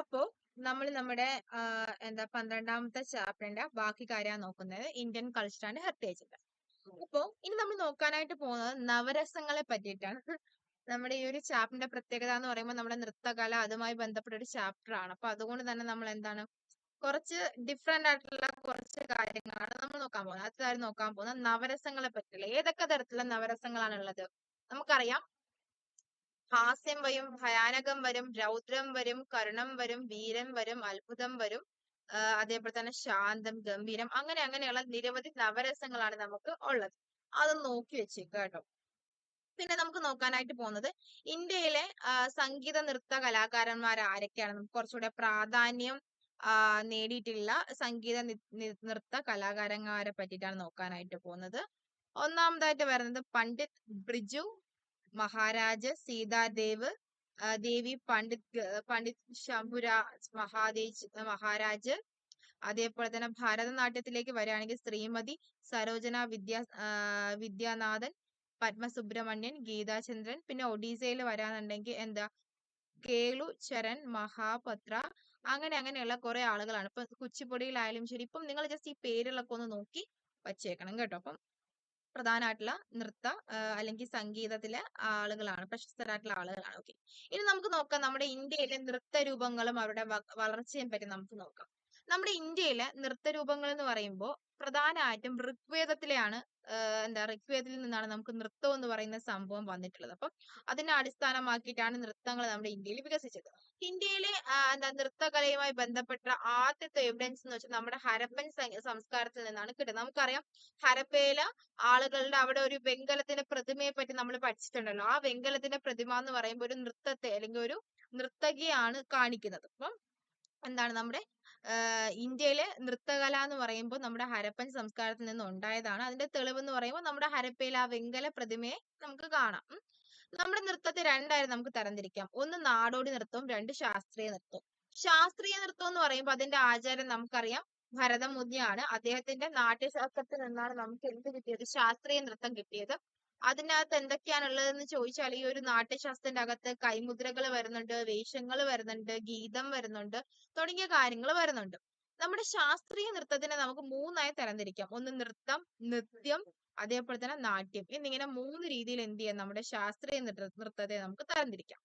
അപ്പോ നമ്മൾ നമ്മുടെ എന്താ പന്ത്രണ്ടാമത്തെ ചാപ്റ്ററിന്റെ ബാക്കി കാര്യമാണ് നോക്കുന്നത് ഇന്ത്യൻ കൾച്ചർ ആൻഡ് ഹെറിറ്റേജ് അപ്പോ ഇനി നമ്മൾ നോക്കാനായിട്ട് പോകുന്നത് നവരസങ്ങളെ പറ്റിയിട്ടാണ്. നമ്മുടെ ഈ ഒരു ചാപ്റ്ററിന്റെ പ്രത്യേകത എന്ന് പറയുമ്പോൾ നമ്മുടെ നൃത്തകല അതുമായി ബന്ധപ്പെട്ട ഒരു ചാപ്റ്റർ ആണ്. അപ്പൊ അതുകൊണ്ട് തന്നെ നമ്മൾ എന്താണ് കുറച്ച് ഡിഫറെന്റ് ആയിട്ടുള്ള കുറച്ച് കാര്യങ്ങളാണ് നമ്മൾ നോക്കാൻ പോകുന്നത്. അടുത്തതായി നോക്കാൻ പോകുന്നത് നവരസങ്ങളെ പറ്റിയുള്ള ഏതൊക്കെ തരത്തിലുള്ള നവരസങ്ങളാണ് ഉള്ളത്? നമുക്കറിയാം ഹാസ്യം വരും ഭയാനകം വരും രൗദ്രം വരും കരുണം വരും വീരം വരും അത്ഭുതം വരും അതേപോലെ തന്നെ ശാന്തം ഗംഭീരം അങ്ങനെ അങ്ങനെയുള്ള നിരവധി നവരസങ്ങളാണ് നമുക്ക് ഉള്ളത്. അത് നോക്കി വെച്ചേക്കുക കേട്ടോ. പിന്നെ നമുക്ക് നോക്കാനായിട്ട് പോകുന്നത് ഇന്ത്യയിലെ സംഗീത നൃത്ത കലാകാരന്മാർ ആരൊക്കെയാണ്? നമുക്ക് കുറച്ചുകൂടെ പ്രാധാന്യം നേടിയിട്ടുള്ള സംഗീത നൃത്ത കലാകാരന്മാരെ പറ്റിയിട്ടാണ് നോക്കാനായിട്ട് പോകുന്നത്. ഒന്നാമതായിട്ട് വരുന്നത് പണ്ഡിറ്റ് ബ്രിജു മഹാരാജ് സീതാദേവ് ദേവി പണ്ഡിറ്റ് പണ്ഡിത് ശംഭുര മഹാദേജ് മഹാരാജ്. അതേപോലെ തന്നെ ഭാരതനാട്യത്തിലേക്ക് വരികയാണെങ്കിൽ ശ്രീമതി സരോജന വിദ്യാ വിദ്യാനാഥൻ പത്മസുബ്രഹ്മണ്യൻ ഗീതാചന്ദ്രൻ. പിന്നെ ഒഡീസയിൽ വരാന്നുണ്ടെങ്കിൽ എന്താ? കേളു ചരൺ മഹാപത്ര. അങ്ങനെ അങ്ങനെയുള്ള കുറെ ആളുകളാണ്. ഇപ്പൊ കുച്ചിപ്പുടിയിലായാലും ശരി. ഇപ്പം നിങ്ങൾ ജസ്റ്റ് ഈ പേരുകളൊക്കെ ഒന്ന് നോക്കി വച്ചേക്കണം കേട്ടോ. അപ്പം പ്രധാനമായിട്ടുള്ള നൃത്ത അല്ലെങ്കിൽ സംഗീതത്തിലെ ആളുകളാണ് പ്രശസ്തരായിട്ടുള്ള ആളുകളാണ്. ഓക്കെ ഇനി നമുക്ക് നോക്കാം നമ്മുടെ ഇന്ത്യയിലെ നൃത്ത രൂപങ്ങളും അവരുടെ വളർച്ചയും പറ്റി നമുക്ക് നോക്കാം. നമ്മുടെ ഇന്ത്യയിലെ നൃത്ത രൂപങ്ങൾ എന്ന് പറയുമ്പോൾ പ്രധാനമായിട്ടും ഋഗ്വേദത്തിലെയാണ് എന്താ ഋഗ്വേദത്തിൽ നിന്നാണ് നമുക്ക് നൃത്തം എന്ന് പറയുന്ന സംഭവം വന്നിട്ടുള്ളത്. അപ്പം അതിനെ അടിസ്ഥാനമാക്കിയിട്ടാണ് നൃത്തങ്ങൾ നമ്മുടെ ഇന്ത്യയിൽ വികസിച്ചത്. ഇന്ത്യയിലെ എന്താ നൃത്തകലയുമായി ബന്ധപ്പെട്ട ആദ്യത്തെ എവിഡൻസ് എന്ന് വെച്ചാൽ നമ്മുടെ ഹരപ്പൻ സംസ്കാരത്തിൽ നിന്നാണ് കിട്ടുന്നത്. നമുക്കറിയാം ഹരപ്പയിലെ ആളുകളുടെ അവിടെ ഒരു വെങ്കലത്തിന്റെ പ്രതിമയെ പറ്റി നമ്മൾ പഠിച്ചിട്ടുണ്ടല്ലോ. ആ വെങ്കലത്തിന്റെ പ്രതിമ എന്ന് പറയുമ്പോൾ ഒരു നൃത്തത്തെ അല്ലെങ്കിൽ ഒരു നൃത്തകിയാണ് കാണിക്കുന്നത്. അപ്പം എന്താണ് നമ്മുടെ ഇന്ത്യയിലെ നൃത്തകല എന്ന് പറയുമ്പോൾ നമ്മുടെ ഹരപ്പൻ സംസ്കാരത്തിൽ നിന്ന് ഉണ്ടായതാണ്. അതിന്റെ തെളിവ് എന്ന് പറയുമ്പോൾ നമ്മുടെ ഹരപ്പയിൽ ആ വെങ്കല പ്രതിമയെ നമുക്ക് കാണാം. നമ്മുടെ നൃത്തത്തെ രണ്ടായി നമുക്ക് തരംതിരിക്കാം. ഒന്ന് നാടോടി നൃത്തവും രണ്ട് ശാസ്ത്രീയ നൃത്തവും. ശാസ്ത്രീയ നൃത്തം എന്ന് പറയുമ്പോൾ അതിന്റെ ആചാരം നമുക്കറിയാം. ഭരതമുനിയാണ് അദ്ദേഹത്തിന്റെ നാട്യശാസ്ത്രത്തിൽ നിന്നാണ് നമുക്ക് എന്ത് കിട്ടിയത്? ശാസ്ത്രീയ നൃത്തം കിട്ടിയത്. അതിനകത്ത് എന്തൊക്കെയാണുള്ളതെന്ന് ചോദിച്ചാൽ ഈ ഒരു നാട്യശാസ്ത്രത്തിന്റെ അകത്ത് കൈമുദ്രകൾ വരുന്നുണ്ട് വേഷങ്ങൾ വരുന്നുണ്ട് ഗീതം വരുന്നുണ്ട് തുടങ്ങിയ കാര്യങ്ങൾ വരുന്നുണ്ട്. നമ്മുടെ ശാസ്ത്രീയ നൃത്തത്തിനെ നമുക്ക് മൂന്നായി തരംതിരിക്കാം. ഒന്ന് നൃത്തം നൃത്യം അതേപോലെ തന്നെ നാട്യം. എന്നിങ്ങനെ മൂന്ന് രീതിയിൽ എന്ത് ചെയ്യാം? നമ്മുടെ ശാസ്ത്രീയ നൃത്ത നൃത്തത്തെ നമുക്ക് തരംതിരിക്കാം.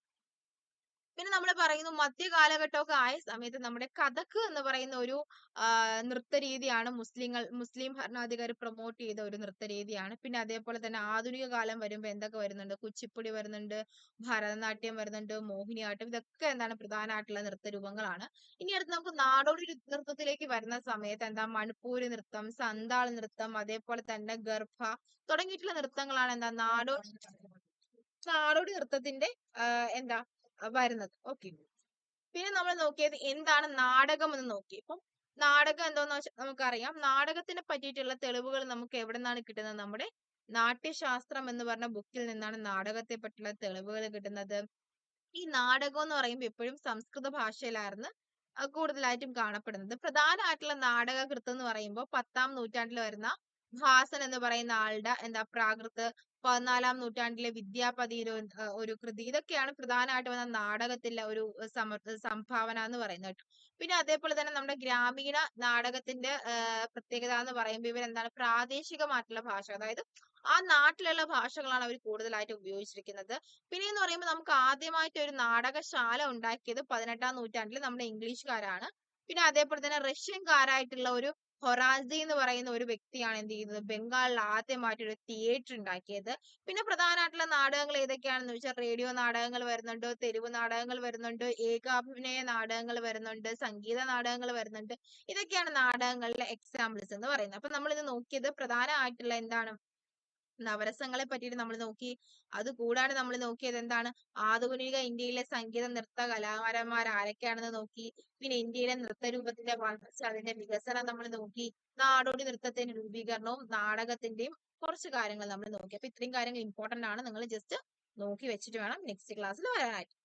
പിന്നെ നമ്മൾ പറയുന്നു മധ്യ കാലഘട്ടമൊക്കെ ആയ സമയത്ത് നമ്മുടെ കഥക് എന്ന് പറയുന്ന ഒരു നൃത്ത രീതിയാണ് മുസ്ലിങ്ങൾ മുസ്ലിം ഭരണാധികാരി പ്രൊമോട്ട് ചെയ്ത ഒരു നൃത്ത രീതിയാണ്. പിന്നെ അതേപോലെ തന്നെ ആധുനിക കാലം വരുമ്പോൾ എന്തൊക്കെ വരുന്നുണ്ട്? കുച്ചിപ്പുടി വരുന്നുണ്ട് ഭരതനാട്യം വരുന്നുണ്ട് മോഹിനിയാട്ടം. ഇതൊക്കെ എന്താണ് പ്രധാനമായിട്ടുള്ള നൃത്ത രൂപങ്ങളാണ്. ഇനി അടുത്ത് നമുക്ക് നാടോടി നൃത്തത്തിലേക്ക് വരുന്ന സമയത്ത് എന്താ മണിപ്പൂരി നൃത്തം സന്താൾ നൃത്തം അതേപോലെ തന്നെ ഗർഭ തുടങ്ങിയിട്ടുള്ള നൃത്തങ്ങളാണ് എന്താ നാടോടി നാടോടി നൃത്തത്തിന്റെ എന്താ വരുന്നത്. ഓക്കെ. പിന്നെ നമ്മൾ നോക്കിയത് എന്താണ് നാടകം എന്ന് നോക്കി. ഇപ്പം നാടകം എന്താണെന്ന് വെച്ചാൽ നമുക്കറിയാം. നാടകത്തിനെ പറ്റിയിട്ടുള്ള തെളിവുകൾ നമുക്ക് എവിടെ നിന്നാണ് കിട്ടുന്നത്? നമ്മുടെ നാട്യശാസ്ത്രം എന്ന് പറഞ്ഞ ബുക്കിൽ നിന്നാണ് നാടകത്തെ പറ്റിയുള്ള തെളിവുകൾ കിട്ടുന്നത്. ഈ നാടകം എന്ന് പറയുമ്പോൾ എപ്പോഴും സംസ്കൃത ഭാഷയിലായിരുന്നു കൂടുതലായിട്ടും കാണപ്പെടുന്നത്. പ്രധാനമായിട്ടുള്ള നാടകകൃത്ത് എന്ന് പറയുമ്പോൾ പത്താം നൂറ്റാണ്ടിൽ വരുന്ന ഭാസൻ എന്ന് പറയുന്ന ആളുടെ എന്താ പ്രാകൃത് പതിനാലാം നൂറ്റാണ്ടിലെ വിദ്യാപതിയിലെ ഒരു കൃതി. ഇതൊക്കെയാണ് പ്രധാനമായിട്ട് വന്ന നാടകത്തിലെ ഒരു സംഭാവന എന്ന് പറയുന്നത് പിന്നെ അതേപോലെ തന്നെ നമ്മുടെ ഗ്രാമീണ നാടകത്തിന്റെ പ്രത്യേകത എന്ന് പറയുമ്പോൾ ഇവരെന്താണ്? പ്രാദേശികമായിട്ടുള്ള ഭാഷ. അതായത് ആ നാട്ടിലുള്ള ഭാഷകളാണ് അവർ കൂടുതലായിട്ട് ഉപയോഗിച്ചിരിക്കുന്നത്. പിന്നെ എന്ന് പറയുമ്പോൾ നമുക്ക് ആദ്യമായിട്ട് ഒരു നാടകശാല ഉണ്ടാക്കിയത് പതിനെട്ടാം നൂറ്റാണ്ടിൽ നമ്മുടെ ഇംഗ്ലീഷുകാരാണ്. പിന്നെ അതേപോലെ തന്നെ റഷ്യൻകാരായിട്ടുള്ള ഒരു ഹൊറാസി എന്ന് പറയുന്ന ഒരു വ്യക്തിയാണ് എന്ത് ചെയ്യുന്നത്? ബംഗാളിൽ ആദ്യമായിട്ട് ഒരു തിയേറ്റർ ഉണ്ടാക്കിയത്. പിന്നെ പ്രധാനമായിട്ടുള്ള നാടകങ്ങൾ ഏതൊക്കെയാണെന്ന് വെച്ചാൽ റേഡിയോ നാടകങ്ങൾ വരുന്നുണ്ട് തെരുവ് നാടകങ്ങൾ വരുന്നുണ്ട് ഏകാഭിനയ നാടകങ്ങൾ വരുന്നുണ്ട് സംഗീത നാടകങ്ങൾ വരുന്നുണ്ട്. ഇതൊക്കെയാണ് നാടകങ്ങളിലെ എക്സാമ്പിൾസ് എന്ന് പറയുന്നത്. അപ്പൊ നമ്മൾ ഇത് നോക്കിയത് പ്രധാനമായിട്ടുള്ള എന്താണ് നവരസങ്ങളെ പറ്റിയിട്ട് നമ്മൾ നോക്കി. അത് കൂടാതെ നമ്മൾ നോക്കിയത് എന്താണ്? ആധുനിക ഇന്ത്യയിലെ സംഗീത നൃത്ത കലാകാരന്മാർ ആരൊക്കെയാണെന്ന് നോക്കി. പിന്നെ ഇന്ത്യയിലെ നൃത്തരൂപത്തിന്റെ വളർച്ച അതിന്റെ വികസനം നമ്മൾ നോക്കി. നാടോടി നൃത്തത്തിന്റെ രൂപീകരണവും നാടകത്തിന്റെയും കുറച്ച് കാര്യങ്ങൾ നമ്മൾ നോക്കി. അപ്പൊ ഇത്രയും കാര്യങ്ങൾ ഇമ്പോർട്ടന്റ് ആണ്. നിങ്ങൾ ജസ്റ്റ് നോക്കി വെച്ചിട്ട് വേണം നെക്സ്റ്റ് ക്ലാസ്സിൽ വരാനായിട്ട്.